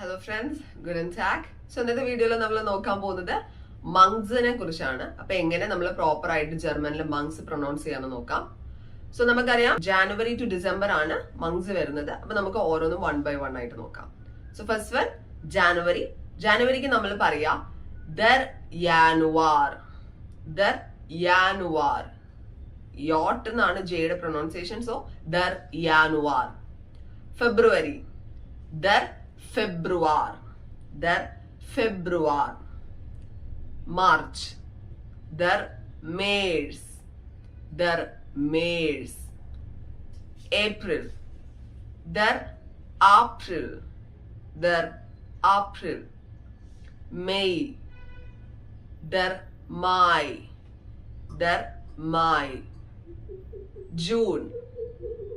Hello friends good and so ഇന്നത്തെ വീഡിയോയിൽ നമ്മൾ നോക്കാൻ പോകുന്നത് മങ്സിനെ കുറിച്ചാണ്. അപ്പൊ എങ്ങനെ നമ്മൾ പ്രോപ്പർ ആയിട്ട് ജർമ്മനിൽ മങ്സ് പ്രൊണൗൺസ് ചെയ്യാന്ന് നോക്കാം. സോ നമുക്കറിയാം ജാനുവരി ടു ഡിസംബർ ആണ് മങ്സ് വരുന്നത്. അപ്പൊ നമുക്ക് ഓരോന്നും വൺ ബൈ വൺ ആയിട്ട് നോക്കാം. സോ ഫസ്റ്റ് വൺ ജാനുവരി ജാനുവരിക്ക് നമ്മൾ പറയാ ദർ യാനുവാർ. ദർ യാനുവാർ. യോട്ട് എന്നാണ് ജെയുടെ പ്രൊണൗൺസിയേഷൻ സോ ദർ യാനുവാർ. ഫെബ്രുവരി ദർ Februar. der Februar. March. der Mers. Der Mers. April. der April. Der April. May. der Mai. Der Mai. June.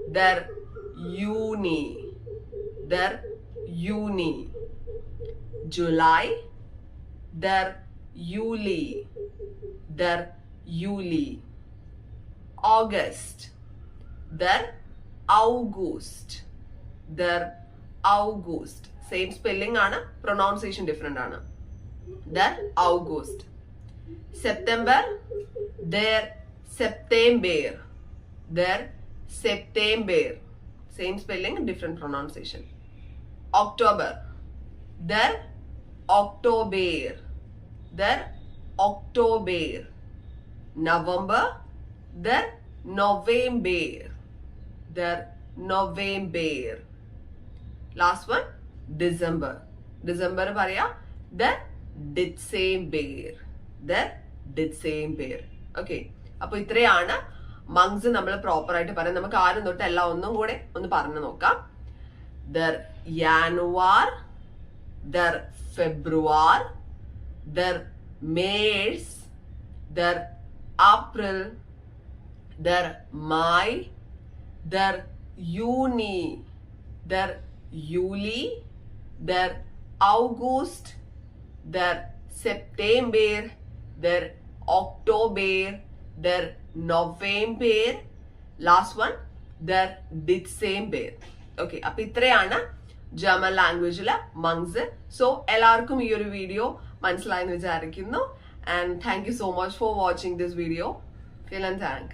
der Juni. Der uni July there യൂലി there യൂലി August there ഔഗൂസ്റ്റ് there ഔഗൂസ്റ്റ് same spelling ആണ് pronunciation different ആണ് there ഔഗൂസ്റ്റ് September there September there September same spelling different pronunciation October ദർ October. ദർ October. November ദർ November. ദർ November. Last one December December പറയാ ദർ ഡിസംബർ ദർ ഡിസംബർ ഓക്കെ അപ്പൊ ഇത്രയാണ് മങ്സ് നമ്മൾ പ്രോപ്പർ ആയിട്ട് പറയാം നമുക്ക് ആരും തൊട്ട് എല്ലാം ഒന്നും കൂടെ ഒന്ന് പറഞ്ഞു നോക്കാം ദർ Januar, der Februar, der März, der April, der Mai, der Juni, der Juli, der August, der September, der October, der November, last one, der December. Okay, अब इतने आना ജർമ്മൻ ലാംഗ്വേജിൽ മങ്സ് സോ എല്ലാവർക്കും ഈ ഒരു വീഡിയോ മനസ്സിലായെന്ന് വിചാരിക്കുന്നു. And thank you so much for watching this video and thank